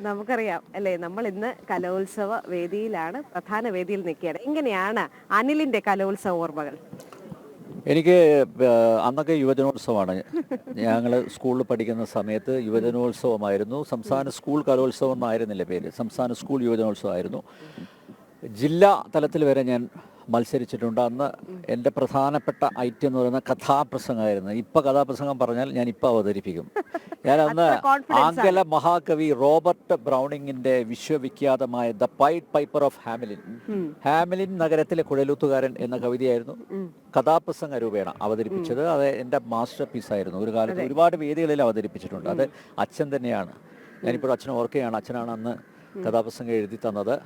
നമുക്കറിയാം അല്ലേ? നമ്മൾ ഇന്ന് കലോത്സവ വേദിയിലാണ് പ്രധാന വേദിയിൽ നിൽക്കുകയാണ്. എങ്ങനെയാണ് അനിലിന്റെ കലോത്സവ ഓർമ്മകൾ? എനിക്ക് അന്നൊക്കെ യുവജനോത്സവമാണ്. ഞങ്ങൾ സ്കൂളിൽ പഠിക്കുന്ന സമയത്ത് യുവജനോത്സവമായിരുന്നു. സംസ്ഥാന സ്കൂൾ കലോത്സവം എന്നായിരുന്നില്ല പേര്. സംസ്ഥാന സ്കൂൾ യുവജനോത്സവമായിരുന്നു. ജില്ലാ തലത്തിൽ വരെ ഞാൻ മത്സരിച്ചിട്ടുണ്ട്. അന്ന് എന്റെ പ്രധാനപ്പെട്ട ഐറ്റം എന്ന് പറയുന്ന കഥാപ്രസംഗമായിരുന്നു. ഇപ്പം കഥാപ്രസംഗം പറഞ്ഞാൽ ഞാൻ ഇപ്പം അവതരിപ്പിക്കും. ഞാൻ അന്ന് ആംഗല മഹാകവി റോബർട്ട് ബ്രൗണിങ്ങിന്റെ വിശ്വവിഖ്യാതമായ the pied piper of Hamelin. Hamelin നഗരത്തിലെ കുഴലൂത്തുകാരൻ എന്ന കവിതയായിരുന്നു. കഥാപ്രസംഗ രൂപേണ അവതരിപ്പിച്ചത്. അത് എന്റെ മാസ്റ്റർ പീസായിരുന്നു ഒരു കാലത്ത് ഒരുപാട് വേദികളിൽ അവതരിപ്പിച്ചിട്ടുണ്ട്. അത് അച്ഛൻ തന്നെയാണ്. ഞാനിപ്പോൾ അച്ഛനെ ഓർക്കുകയാണ്. അച്ഛനാണ് അന്ന് കഥാപ്രസംഗം എഴുതി തന്നത്.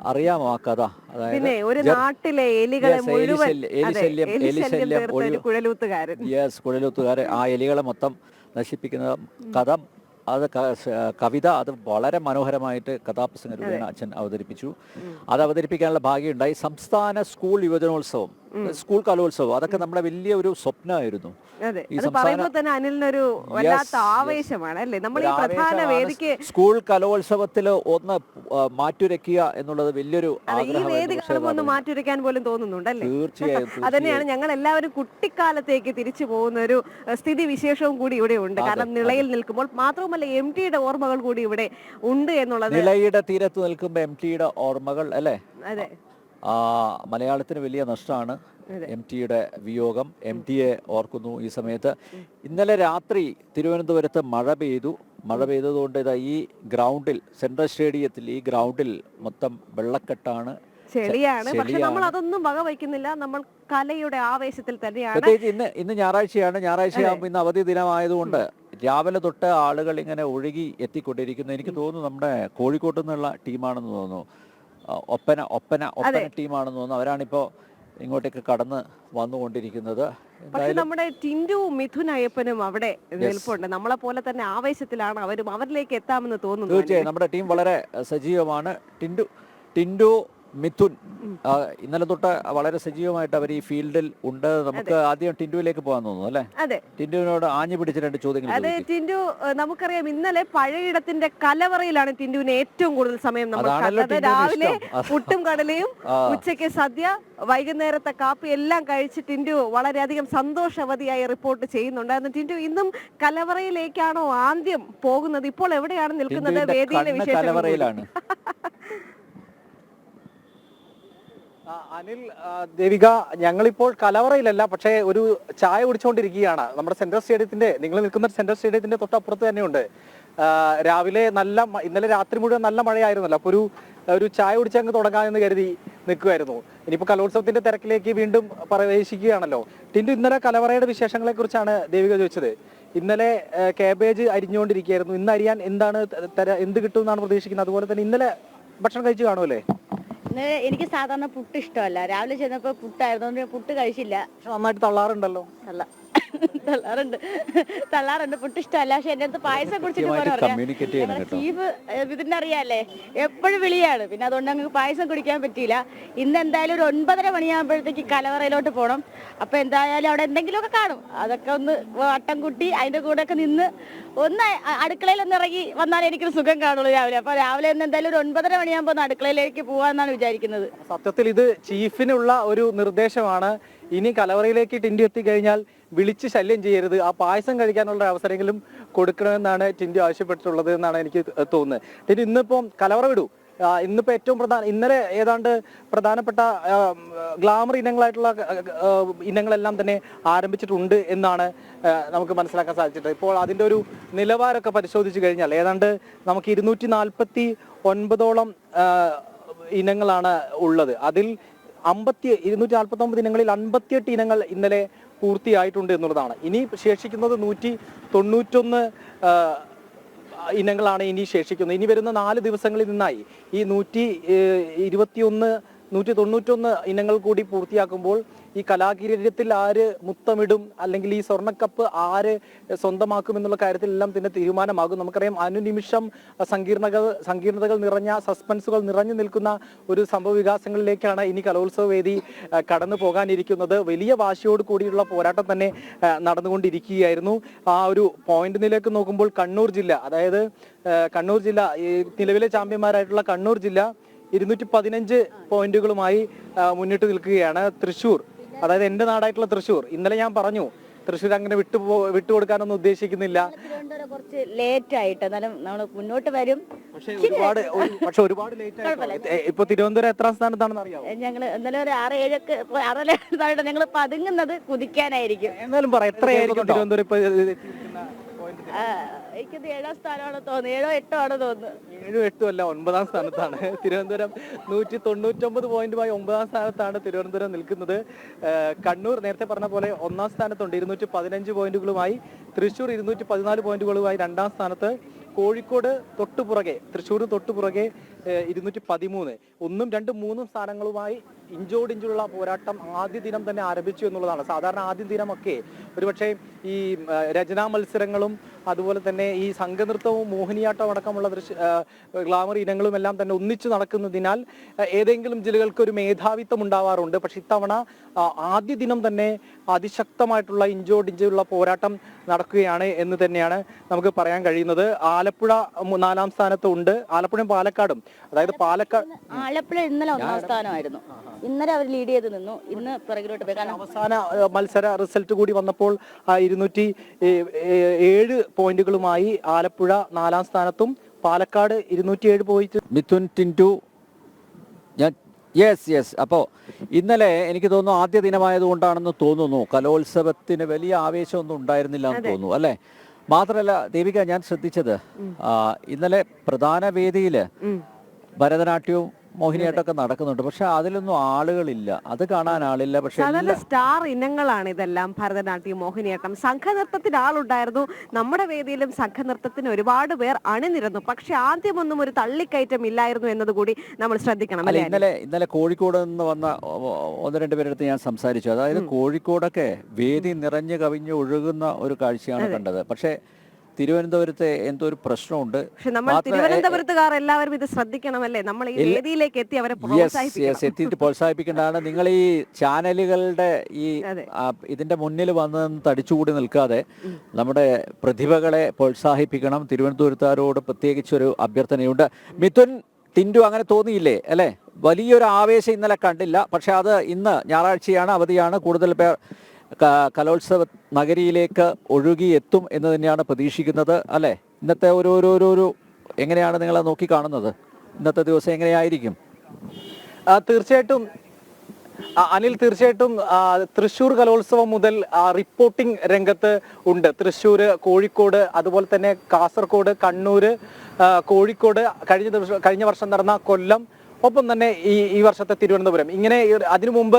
അറിയാമോ ആ കഥ? അതായത് പിന്നെ ഒരു നാട്ടിലെ എലികളെ മുഴുവൻ എലിശല്യം- എലിശല്യം- കുഴലൂത്തുകാരൻ. യെസ് കുഴലൂത്തുകാരെ ആ എലികളെ മൊത്തം നശിപ്പിക്കുന്ന കഥ. അത് കവിത അത് വളരെ മനോഹരമായിട്ട് കഥാപ്രസംഗ രൂപേണ അച്ഛൻ അവതരിപ്പിച്ചു. അത് അവതരിപ്പിക്കാനുള്ള ഭാഗ്യമുണ്ടായി സംസ്ഥാന സ്കൂൾ യുവജനോത്സവം. സ്കൂൾ കലോത്സവം അതൊക്കെ നമ്മുടെ വലിയ ഒരു സ്വപ്നമായിരുന്നു സ്കൂൾ കലോത്സവത്തിൽ ഒന്ന് മാറ്റുരയ്ക്കുക എന്നുള്ളത് വലിയൊരു മാറ്റുരയ്ക്കാൻ പോലും തോന്നുന്നുണ്ടല്ലേ തീർച്ചയായും അതന്നെയാണ് ഞങ്ങൾ എല്ലാവരും കുട്ടിക്കാലത്തേക്ക് തിരിച്ചു പോകുന്ന ഒരു സ്ഥിതി വിശേഷവും കൂടി ഇവിടെ ഉണ്ട്. കാരണം നിളയിൽ നിൽക്കുമ്പോൾ മാത്രവുമല്ല എം ടിയുടെ ഓർമ്മകൾ കൂടി ഇവിടെ ഉണ്ട് എന്നുള്ളത് നിലയുടെ തീരത്ത് നിൽക്കുമ്പോൾ എം ടിയുടെ ഓർമ്മകൾ അല്ലേ? അതെ. മലയാളത്തിന് വലിയ നഷ്ടമാണ് എം ടിയുടെ വിയോഗം. എം ടിയെ ഓർക്കുന്നു ഈ സമയത്ത്. ഇന്നലെ രാത്രി തിരുവനന്തപുരത്ത് മഴ പെയ്തു. മഴ പെയ്തതുകൊണ്ട് ഇതാ ഈ ഗ്രൗണ്ടിൽ സെൻട്രൽ സ്റ്റേഡിയത്തിൽ ഈ ഗ്രൗണ്ടിൽ മൊത്തം വെള്ളക്കെട്ടാണ്. ചെളിയാണ്. പക്ഷെ നമ്മൾ അതൊന്നും വക വയ്ക്കുന്നില്ല. നമ്മൾ കലയുടെ ആവേശത്തിൽ തന്നെയാണ്. പ്രത്യേകിച്ച് ഇന്ന് ഇന്ന് ഞായറാഴ്ചയാണ്. ഞായറാഴ്ചയാകുമ്പോൾ ഇന്ന് അവധി ദിനമായതുകൊണ്ട് രാവിലെ തൊട്ട് ആളുകൾ ഇങ്ങനെ ഒഴുകി എത്തിക്കൊണ്ടിരിക്കുന്നു. എനിക്ക് തോന്നുന്നു നമ്മുടെ കോഴിക്കോട്ട് നിന്നുള്ള ടീമാണെന്ന് തോന്നുന്നു. ഒപ്പന ഒപ്പന ഒപ്പന ടീമാണെന്ന് തോന്നുന്നു. അവരാണിപ്പോ ഇങ്ങോട്ടേക്ക് കടന്ന് വന്നുകൊണ്ടിരിക്കുന്നത്. പക്ഷെ നമ്മുടെ ടിൻഡു മിഥുൻ അയ്യപ്പനും അവിടെ നിൽപ്പുണ്ട്. നമ്മളെ പോലെ തന്നെ ആവേശത്തിലാണ് അവരും. അവരിലേക്ക് എത്താമെന്ന് തോന്നുന്നു തീർച്ചയായും. നമ്മുടെ ടീം വളരെ സജീവമാണ്. ടിൻഡു ടിൻഡു മിഥുൻ ഇന്നലെ തൊട്ട് വളരെ സജീവമായിട്ട് അവർ ഈ ഫീൽഡിൽ ഉണ്ട്. നമുക്ക് ആദ്യം ടിൻഡുവിലേക്ക് പോകാൻ തോന്നുന്നു അല്ലെ? അതെ. ടിൻഡുവിനോട് ആഞ്ഞു പിടിച്ച രണ്ട് ചോദ്യങ്ങൾ അതെ ടിൻഡു നമുക്കറിയാം ഇന്നലെ പഴയിടത്തിന്റെ കലവറയിലാണ് ടിൻഡുവിന് ഏറ്റവും കൂടുതൽ സമയം നമ്മൾ കണ്ടത്. രാവിലെ പുട്ടും കടലയും ഉച്ചയ്ക്ക് സദ്യ വൈകുന്നേരത്തെ കാപ്പി എല്ലാം കഴിച്ച് ടിൻഡു വളരെയധികം സന്തോഷവതിയായി റിപ്പോർട്ട് ചെയ്യുന്നുണ്ടായിരുന്നു ടിൻഡു ഇന്നും കലവറയിലേക്കാണോ ആദ്യം പോകുന്നത്? ഇപ്പോൾ എവിടെയാണ് നിൽക്കുന്നത് വേദിയിലെ വിശേഷം വിശേഷങ്ങൾ കൂടി. കലവറയിലാണ് ആ, അനിൽ ദേവിക ഞങ്ങളിപ്പോൾ കലവറയിലല്ല പക്ഷേ ഒരു ചായ കുടിച്ചുകൊണ്ടിരിക്കുകയാണ് നമ്മുടെ സെൻട്രൽ സ്റ്റേഡിയത്തിന്റെ നിങ്ങൾ നിൽക്കുന്ന സെൻട്രൽ സ്റ്റേഡിയത്തിന്റെ തൊട്ടപ്പുറത്ത് തന്നെയുണ്ട്. രാവിലെ നല്ല ഇന്നലെ രാത്രി മുഴുവൻ നല്ല മഴയായിരുന്നല്ലോ അപ്പൊ ഒരു ഒരു ചായ കുടിച്ച് അങ്ങ് തുടങ്ങാമെന്ന് കരുതി നിൽക്കുമായിരുന്നു ഇനിയിപ്പോ കലോത്സവത്തിന്റെ തിരക്കിലേക്ക് വീണ്ടും പ്രവേശിക്കുകയാണല്ലോ. ടിൻഡു ഇന്നലെ കലവറയുടെ വിശേഷങ്ങളെ കുറിച്ചാണ് ദേവിക ചോദിച്ചത്. ഇന്നലെ കേബേജ് അരിഞ്ഞുകൊണ്ടിരിക്കുകയായിരുന്നു. ഇന്ന് അരിയാൻ എന്താണ് എന്ത് കിട്ടും എന്നാണ് പ്രതീക്ഷിക്കുന്നത്? അതുപോലെ തന്നെ ഇന്നലെ ഭക്ഷണം കഴിച്ചു കാണുമല്ലേ? ഇന്ന് എനിക്ക് സാധാരണ പുട്ട് ഇഷ്ടമല്ല. രാവിലെ ചെന്നപ്പോ പുട്ടായിരുന്നു. പുട്ട് കഴിച്ചില്ല. നന്നായിട്ട് തള്ളാറുണ്ടല്ലോ. തള്ള. തള്ളാറുണ്ട് തള്ളാറുണ്ട് പുട്ടിഷ്ടമല്ല പക്ഷെ എന്റെ അടുത്ത് പായസം കുടിച്ചിട്ട് പോലെ. ചീഫ് എപ്പോഴും വിളിയാണ്. പിന്നെ അതുകൊണ്ട് അങ്ങ് പായസം കുടിക്കാൻ പറ്റിയില്ല. ഇന്ന് എന്തായാലും ഒരു ഒൻപതര മണിയാകുമ്പോഴത്തേക്ക് കലവറയിലോട്ട് പോകണം അപ്പൊ എന്തായാലും അവിടെ എന്തെങ്കിലുമൊക്കെ കാണും. അതൊക്കെ ഒന്ന് വട്ടം കുട്ടി അതിന്റെ കൂടെ ഒക്കെ നിന്ന് ഒന്ന് അടുക്കളയിൽ ഒന്ന് ഇറങ്ങി വന്നാൽ എനിക്കൊരു സുഖം കാണുള്ളൂ രാവിലെ. അപ്പൊ രാവിലെ ഒന്ന് എന്തായാലും ഒരു ഒൻപതര മണിയാകുമ്പോൾ ഒന്ന് അടുക്കളയിലേക്ക് പോവാന്നാണ് വിചാരിക്കുന്നത്. സത്യത്തിൽ ഇത് ചീഫിനുള്ള ഒരു നിർദ്ദേശമാണ്. ഇനി കലവറയിലേക്ക് ടിൻഡി എത്തിക്കഴിഞ്ഞാൽ വിളിച്ച് ശല്യം ചെയ്യരുത്. ആ പായസം കഴിക്കാനുള്ള അവസരങ്ങളും കൊടുക്കണമെന്നാണ് ടിൻഡു ആവശ്യപ്പെട്ടിട്ടുള്ളത് എന്നാണ് എനിക്ക് തോന്നുന്നത്. ടിൻഡു ഇന്നിപ്പം കലവറ വിടൂ. ഇന്നിപ്പോ ഏറ്റവും പ്രധാന ഇന്നലെ ഏതാണ്ട് പ്രധാനപ്പെട്ട ഗ്ലാമർ ഇനങ്ങളായിട്ടുള്ള ഇനങ്ങളെല്ലാം തന്നെ ആരംഭിച്ചിട്ടുണ്ട് എന്നാണ് നമുക്ക് മനസ്സിലാക്കാൻ സാധിച്ചിട്ടുള്ളത്. ഇപ്പോൾ അതിന്റെ ഒരു നിലവാരമൊക്കെ പരിശോധിച്ച് കഴിഞ്ഞാൽ ഏതാണ്ട് നമുക്ക് ഇരുന്നൂറ്റി നാൽപ്പത്തി ഒൻപതോളം ഇനങ്ങളാണ് ഉള്ളത്. അതിൽ അമ്പത്തി ഇരുന്നൂറ്റി നാൽപ്പത്തി ഒമ്പത് ഇനങ്ങളിൽ അൻപത്തിയെട്ട് ഇനങ്ങൾ ഇന്നലെ പൂർത്തിയായിട്ടുണ്ട് എന്നുള്ളതാണ്. ഇനി ശേഷിക്കുന്നത് നൂറ്റി തൊണ്ണൂറ്റൊന്ന് ഇനങ്ങളാണ് ഇനി ശേഷിക്കുന്നത്. ഇനി വരുന്ന നാല് ദിവസങ്ങളിൽ നിന്നായി ഈ നൂറ്റി ഇരുപത്തിയൊന്ന് നൂറ്റി തൊണ്ണൂറ്റൊന്ന് ഇനങ്ങൾ കൂടി പൂർത്തിയാക്കുമ്പോൾ ഈ കലാകിരീടത്തിൽ ആര് മുത്തമിടും? അല്ലെങ്കിൽ ഈ സ്വർണക്കപ്പ് ആര് സ്വന്തമാക്കും എന്നുള്ള കാര്യത്തിലെല്ലാം തന്നെ തീരുമാനമാകും. നമുക്കറിയാം അനുനിമിഷം സങ്കീർണകൾ സങ്കീർണതകൾ നിറഞ്ഞ സസ്പെൻസുകൾ നിറഞ്ഞു നിൽക്കുന്ന ഒരു സംഭവ വികാസങ്ങളിലേക്കാണ് ഇനി കലോത്സവ വേദി കടന്നു പോകാനിരിക്കുന്നത്. വലിയ വാശിയോട് കൂടിയുള്ള പോരാട്ടം തന്നെ നടന്നുകൊണ്ടിരിക്കുകയായിരുന്നു. ആ ഒരു പോയിന്റ് നിലേക്ക് നോക്കുമ്പോൾ കണ്ണൂർ ജില്ല അതായത് കണ്ണൂർ ജില്ല ഈ നിലവിലെ ചാമ്പ്യന്മാരായിട്ടുള്ള കണ്ണൂർ ജില്ല ഇരുന്നൂറ്റി പതിനഞ്ച് പോയിന്റുകളുമായി മുന്നിട്ട് നിൽക്കുകയാണ് തൃശൂർ അതായത് എന്റെ നാടായിട്ടുള്ള തൃശൂർ ഇന്നലെ ഞാൻ പറഞ്ഞു തൃശ്ശൂർ അങ്ങനെ വിട്ടു വിട്ടു വിട്ടുകൊടുക്കാനൊന്നും ഉദ്ദേശിക്കുന്നില്ല. കുറച്ച് ലേറ്റ് ആയിട്ട് എന്നാലും നമ്മൾ മുന്നോട്ട് വരും. പക്ഷേ ഒരുപാട് ഒരു- പക്ഷെ ഒരുപാട് ലേറ്റ് ഇപ്പൊ തിരുവനന്തപുരം എത്രാം സ്ഥാനത്താണെന്ന് അറിയാമോ ഞങ്ങൾ ഇന്നലെ ഒരു ആറ് ഏഴൊക്കെ ആറര താഴെ ഞങ്ങൾ പതുങ്ങുന്നത് കുതിക്കാനായിരിക്കും. എന്നാലും പറ എത്രയായിരിക്കും തിരുവനന്തപുരം ഇപ്പൊ എനിക്കത് ഏഴാം സ്ഥാനമാണോ തോന്നുന്നു. ഏഴോ എട്ടോ ആണോ തോന്നുന്നത് ഏഴും എട്ടും അല്ല ഒൻപതാം സ്ഥാനത്താണ്. തിരുവനന്തപുരം നൂറ്റി തൊണ്ണൂറ്റൊമ്പത് പോയിന്റുമായി ഒമ്പതാം സ്ഥാനത്താണ് തിരുവനന്തപുരം നിൽക്കുന്നത്. കണ്ണൂർ നേരത്തെ പറഞ്ഞ പോലെ ഒന്നാം സ്ഥാനത്തുണ്ട്. ഇരുന്നൂറ്റി പതിനഞ്ച് പോയിന്റുകളുമായി തൃശൂർ ഇരുന്നൂറ്റി പതിനാല് പോയിന്റുകളുമായി രണ്ടാം സ്ഥാനത്ത്. കോഴിക്കോട് തൊട്ടുപുറകെ തൃശ്ശൂർ തൊട്ടുപുറകെ ഇരുന്നൂറ്റി പതിമൂന്ന്. ഒന്നും രണ്ടും മൂന്നും സ്ഥാനങ്ങളുമായി ഇഞ്ചോടിഞ്ചുള്ള പോരാട്ടം ആദ്യ ദിനം തന്നെ ആരംഭിച്ചു എന്നുള്ളതാണ്. സാധാരണ ആദ്യ ദിനമൊക്കെ ഒരുപക്ഷെ ഈ രചനാ മത്സരങ്ങളും അതുപോലെ തന്നെ ഈ സംഘനൃത്തവും മോഹിനിയാട്ടവും അടക്കമുള്ള ദൃശ്യ ഗ്ലാമർ ഇനങ്ങളും എല്ലാം തന്നെ ഒന്നിച്ചു നടക്കുന്നതിനാൽ ഏതെങ്കിലും ജില്ലകൾക്ക് ഒരു മേധാവിത്വം ഉണ്ടാവാറുണ്ട്. പക്ഷെ ഇത്തവണ ആദ്യ ദിനം തന്നെ അതിശക്തമായിട്ടുള്ള ഇഞ്ചോടിഞ്ചുള്ള പോരാട്ടം നടക്കുകയാണ് എന്ന് തന്നെയാണ് നമുക്ക് പറയാൻ കഴിയുന്നത്. ആലപ്പുഴ നാലാം സ്ഥാനത്ത് ഉണ്ട്. ആലപ്പുഴയും പാലക്കാടും. അതായത് പാലക്കാട് ആലപ്പുഴ ഇന്നലെ ഒന്നാം സ്ഥാനമായിരുന്നു. ഇന്നലെ അവർ ലീഡ് ചെയ്ത് നിന്നു. ഇന്ന് പിറകിലോട്ട് പോയി. കാരണം അവസാന മത്സര റിസൾട്ട് കൂടി വന്നപ്പോൾ ഇരുന്നൂറ്റി ഏഴ് പോയിന്റുകളുമായി ആലപ്പുഴ നാലാം സ്ഥാനത്തും പാലക്കാട് ഇരുന്നൂറ്റി ഏഴ് പോയിന്റ് മിഥുൻ ടിന്റു. ഞാൻ യെസ് യെസ് അപ്പോൾ ഇന്നലെ എനിക്ക് തോന്നുന്നു ആദ്യ ദിനമായതുകൊണ്ടാണെന്ന് തോന്നുന്നു. കലോത്സവത്തിന് വലിയ ആവേശമൊന്നും ഉണ്ടായിരുന്നില്ല എന്ന് തോന്നുന്നു അല്ലേ? മാത്രമല്ല ദേവിക ഞാൻ ശ്രദ്ധിച്ചത് ഇന്നലെ പ്രധാന വേദിയിൽ ഭരതനാട്യവും മോഹിനിയാട്ടമൊക്കെ നടക്കുന്നുണ്ട്. പക്ഷെ അതിലൊന്നും ആളുകളില്ല. അത് കാണാൻ ആളില്ല. പക്ഷെ സാധാരണ സ്റ്റാർ ഇനങ്ങളാണ് ഇതെല്ലാം ഭരതനാട്യം മോഹിനിയാട്ടം. സംഘനൃത്തത്തിന് ആളുണ്ടായിരുന്നു. നമ്മുടെ വേദിയിലും സംഘനൃത്തത്തിന് ഒരുപാട് പേർ അണിനിരന്നു. പക്ഷെ ആദ്യമൊന്നും ഒരു തള്ളിക്കയറ്റം ഇല്ലായിരുന്നു എന്നതുകൂടി നമ്മൾ ശ്രദ്ധിക്കണം അല്ല ഇന്നലെ ഇന്നലെ കോഴിക്കോട് നിന്ന് വന്ന ഒന്ന് രണ്ട് പേരെടുത്ത് ഞാൻ സംസാരിച്ചു. അതായത് കോഴിക്കോടൊക്കെ വേദി നിറഞ്ഞു കവിഞ്ഞ് ഒഴുകുന്ന ഒരു കാഴ്ചയാണ് കണ്ടത്. പക്ഷേ തിരുവനന്തപുരത്തെ എന്തോ ഒരു പ്രശ്നമുണ്ട്. പക്ഷെ നമ്മൾ തിരുവനന്തപുരത്തുകാർ എല്ലാവരും ഇത് ശ്രദ്ധിക്കണമല്ലേ? നമ്മൾ ഈ വേദിയിലേക്ക് എത്തി അവരെ എത്തിയിട്ട് പ്രോത്സാഹിപ്പിക്കേണ്ടതാണ്. നിങ്ങൾ ഈ ചാനലുകളുടെ ഈ ഇതിന്റെ മുന്നിൽ വന്ന് നിന്ന് തടിച്ചുകൂടി നിൽക്കാതെ നമ്മുടെ പ്രതിഭകളെ പ്രോത്സാഹിപ്പിക്കണം. തിരുവനന്തപുരത്തുകാരോട് പ്രത്യേകിച്ചൊരു അഭ്യർത്ഥനയുണ്ട്. മിഥുൻ ടിൻഡു അങ്ങനെ തോന്നിയില്ലേ? അല്ലേ? വലിയൊരു ആവേശം ഇന്നലെ കണ്ടില്ല. പക്ഷെ അത് ഇന്ന് ഞായറാഴ്ചയാണ് അവധിയാണ്. കൂടുതൽ പേർ കലോത്സവ നഗരിയിലേക്ക് ഒഴുകി എത്തും എന്ന് തന്നെയാണ് പ്രതീക്ഷിക്കുന്നത് അല്ലേ? ഇന്നത്തെ ഒരു ഒരു ഒരു ഒരു എങ്ങനെയാണ് കാണുന്നത്? ഇന്നത്തെ ദിവസം എങ്ങനെയായിരിക്കും? തീർച്ചയായിട്ടും അനിൽ തീർച്ചയായിട്ടും തൃശ്ശൂർ കലോത്സവം മുതൽ റിപ്പോർട്ടിംഗ് രംഗത്ത് ഉണ്ട്. തൃശ്ശൂർ കോഴിക്കോട് അതുപോലെ തന്നെ കാസർഗോഡ് കണ്ണൂർ കോഴിക്കോട് കഴിഞ്ഞ ദിവസം കഴിഞ്ഞ വർഷം നടന്ന കൊല്ലം ഒപ്പം തന്നെ ഈ ഈ വർഷത്തെ തിരുവനന്തപുരം. ഇങ്ങനെ അതിനു മുമ്പ്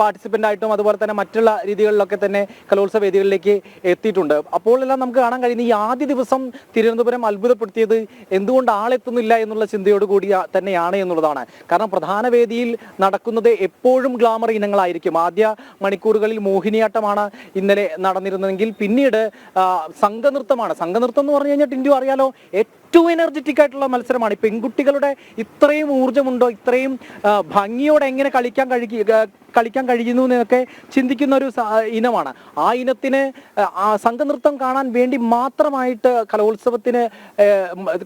പാർട്ടിസിപ്പന്റ് ആയിട്ടും അതുപോലെ തന്നെ മറ്റുള്ള രീതികളിലൊക്കെ തന്നെ കലോത്സവ വേദികളിലേക്ക് എത്തിയിട്ടുണ്ട്. അപ്പോഴെല്ലാം നമുക്ക് കാണാൻ കഴിയുന്ന ഈ ആദ്യ ദിവസം തിരുവനന്തപുരം അത്ഭുതപ്പെടുത്തിയത് എന്തുകൊണ്ട് ആളെത്തുന്നില്ല എന്നുള്ള ചിന്തയോട് കൂടി തന്നെയാണ് എന്നുള്ളതാണ്. കാരണം പ്രധാന വേദിയിൽ നടക്കുന്നത് എപ്പോഴും ഗ്ലാമർ ഇനങ്ങളായിരിക്കും. ആദ്യ മണിക്കൂറുകളിൽ മോഹിനിയാട്ടമാണ് ഇന്നലെ നടന്നിരുന്നതെങ്കിൽ പിന്നീട് സംഘനൃത്തമാണ്. സംഘനൃത്തം എന്ന് പറഞ്ഞു കഴിഞ്ഞാൽ ടിൻഡു അറിയാലോ ഏറ്റവും എനർജറ്റിക് ആയിട്ടുള്ള മത്സരമാണ്. ഈ പെൺകുട്ടികളുടെ ഇത്രയും ഊർജമുണ്ടോ ഇത്രയും ഭംഗിയോടെ എങ്ങനെ കളിക്കാൻ കഴിക്കുക കളിക്കാൻ കഴിയുന്നു എന്നൊക്കെ ചിന്തിക്കുന്ന ഒരു ഇനമാണ്. ആ ഇനത്തിന് സംഘനൃത്തം കാണാൻ വേണ്ടി മാത്രമായിട്ട് കലോത്സവത്തിന്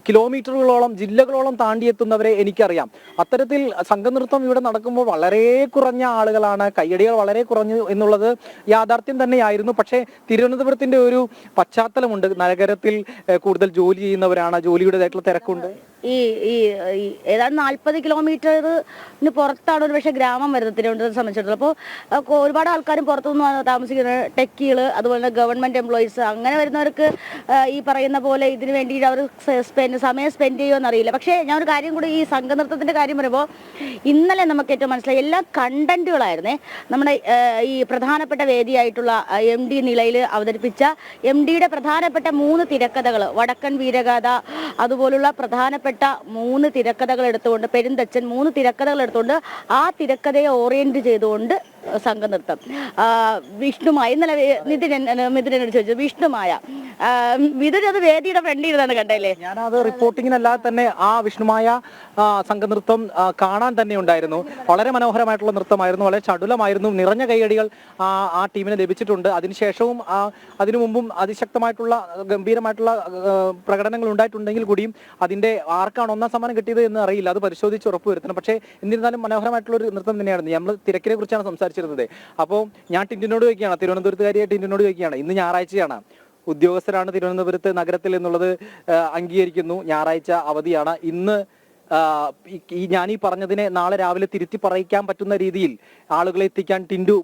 കിലോമീറ്ററുകളോളം ജില്ലകളോളം താണ്ടിയെത്തുന്നവരെ എനിക്കറിയാം. അത്തരത്തിൽ സംഘനൃത്തം ഇവിടെ നടക്കുമ്പോൾ വളരെ കുറഞ്ഞ ആളുകളാണ്. കയ്യടികൾ വളരെ കുറഞ്ഞു എന്നുള്ളത് യാഥാർത്ഥ്യം തന്നെയായിരുന്നു. പക്ഷേ തിരുവനന്തപുരത്തിന്റെ ഒരു പശ്ചാത്തലമുണ്ട്. നഗരത്തിൽ കൂടുതൽ ജോലി ചെയ്യുന്നവരാണ്. ജോലിയുടേതായിട്ടുള്ള തിരക്കുണ്ട്. ഈ ഈ ഏതാണ്ട് നാൽപ്പത് കിലോമീറ്ററിന് പുറത്താണ് ഒരു പക്ഷേ ഗ്രാമം വരുന്നത്. തിരുവനന്തപുരത്തെ സംബന്ധിച്ചിടത്തോളം അപ്പോൾ ഒരുപാട് ആൾക്കാരും പുറത്തുനിന്ന് വന്ന് താമസിക്കുന്ന ടെക്കികൾ അതുപോലെ തന്നെ ഗവൺമെന്റ് എംപ്ലോയീസ് അങ്ങനെ വരുന്നവർക്ക് ഈ പറയുന്ന പോലെ ഇതിന് വേണ്ടിയിട്ട് അവർ സ്പെൻഡ് സമയം സ്പെൻഡ് ചെയ്യുമെന്ന് അറിയില്ല പക്ഷേ ഞാൻ ഒരു കാര്യം കൂടി ഈ സംഘനൃത്തത്തിന്റെ കാര്യം പറയുമ്പോൾ ഇന്നലെ നമുക്ക് ഏറ്റവും മനസ്സിലായി എല്ലാ കണ്ടന്റുകളായിരുന്നേ നമ്മുടെ ഈ പ്രധാനപ്പെട്ട വേദിയായിട്ടുള്ള എം ഡി നിലയിൽ അവതരിപ്പിച്ച എം ഡിയുടെ പ്രധാനപ്പെട്ട മൂന്ന് തിരക്കഥകൾ വടക്കൻ വീരഗാഥ അതുപോലുള്ള പ്രധാനപ്പെട്ട മൂന്ന് തിരക്കഥകൾ എടുത്തുകൊണ്ട് പെരുന്തച്ചൻ മൂന്ന് തിരക്കഥകൾ എടുത്തുകൊണ്ട് ആ തിരക്കഥയെ ഓറിയന്റ് ചെയ്തുകൊണ്ട് സംഘനൃത്തം. നൃത്തം വിഷ്ണുമായ ഇന്നലെ എന്നെ- മിഥുനോട് ചോദിച്ചു വിഷ്ണുമായ മിഥുൻ അത് വേദിയുടെ ഫ്രണ്ടിൽ ഇരുന്നാണ് കണ്ടല്ലേ ഞാനത് റിപ്പോർട്ടിങ്ങിനല്ലാതെ തന്നെ ആ വിഷ്ണുമായ സംഘ സംഘനൃത്തം കാണാൻ തന്നെ ഉണ്ടായിരുന്നു. വളരെ മനോഹരമായിട്ടുള്ള നൃത്തമായിരുന്നു വളരെ ചടുലമായിരുന്നു. നിറഞ്ഞ കൈയടികൾ ആ ടീമിന് ലഭിച്ചിട്ടുണ്ട്. അതിനുശേഷവും അതിനു മുമ്പും അതിശക്തമായിട്ടുള്ള ഗംഭീരമായിട്ടുള്ള പ്രകടനങ്ങൾ ഉണ്ടായിട്ടുണ്ടെങ്കിൽ കൂടിയും അതിന്റെ ആർക്കാണ് ഒന്നാം സമ്മാനം കിട്ടിയത് എന്ന് അറിയില്ല. അത് പരിശോധിച്ച് ഉറപ്പുവരുത്തണം. പക്ഷേ എന്നിരുന്നാലും മനോഹരമായിട്ടുള്ള ഒരു നൃത്തം തന്നെയായിരുന്നു. നമ്മൾ തിരക്കിനെ കുറിച്ചാണ് സംസാരിച്ചിരുന്നത് അപ്പോൾ ഞാൻ ടിന്റിനോട് ചോദിക്കുകയാണ് തിരുവനന്തപുരത്തുകാരിയായ ടിന്റിനോട് ചോദിക്കുകയാണ് ഇന്ന് ഞായറാഴ്ചയാണ്. ഉദ്യോഗസ്ഥരാണ് തിരുവനന്തപുരത്ത് നഗരത്തിൽ എന്നുള്ളത് അംഗീകരിക്കുന്നു. ഞായറാഴ്ച അവധിയാണ്. ഇന്ന് ഈ- ഞാൻ ഈ പറഞ്ഞതിനെ നാളെ രാവിലെ തിരുത്തി പറയിക്കാൻ പറ്റുന്ന രീതിയിൽ ആളുകളെ എത്തിക്കാൻ ടിൻഡു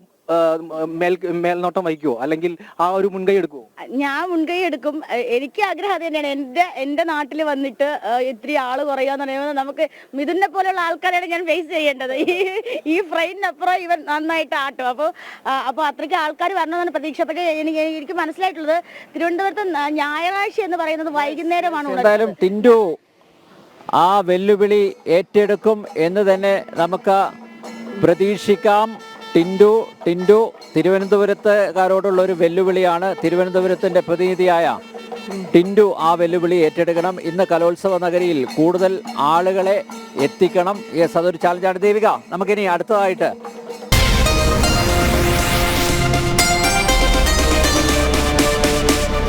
മേൽ മേൽനോട്ടം വഹിക്കുവോ? അല്ലെങ്കിൽ ആ ഒരു മുൻകൈ എടുക്കുവോ? ഞാൻ മുൻകൈ എടുക്കും. എനിക്ക് ആഗ്രഹം അത് തന്നെയാണ്. എന്റെ എന്റെ നാട്ടിൽ വന്നിട്ട് ഇത്തിരി ആൾ കുറയാന്ന് പറയുമ്പോൾ നമുക്ക് മിഥുനെ പോലെയുള്ള ആൾക്കാരാണ് ഞാൻ ഫേസ് ചെയ്യേണ്ടത്. ഈ ഈ ഫ്രെയിനപ്പുറം ഇവൻ നന്നായിട്ട് ആട്ടും. അപ്പോൾ അപ്പോൾ അത്രയ്ക്ക് ആൾക്കാർ വരണമെന്നാണ് പ്രതീക്ഷ പക്ഷേ എനിക്ക് എനിക്ക് മനസ്സിലായിട്ടുള്ളത്. തിരുവനന്തപുരത്ത് ഞായറാഴ്ച എന്ന് പറയുന്നത് വൈകുന്നേരമാണ് എന്തായാലും ടിൻഡു ആ വെല്ലുവിളി ഏറ്റെടുക്കും എന്ന് തന്നെ നമുക്ക് പ്രതീക്ഷിക്കാം. ടിൻഡു ടിൻഡു തിരുവനന്തപുരത്തുകാരോടുള്ള ഒരു വെല്ലുവിളിയാണ് തിരുവനന്തപുരത്തിന്റെ പ്രതിനിധിയായ ടിൻഡു ആ വെല്ലുവിളി ഏറ്റെടുക്കണം. ഇന്ന് കലോത്സവ നഗരിയിൽ കൂടുതൽ ആളുകളെ എത്തിക്കണം. യെസ് അതൊരു ചാലഞ്ചാണ് ദേവിക നമുക്കിനി അടുത്തതായിട്ട്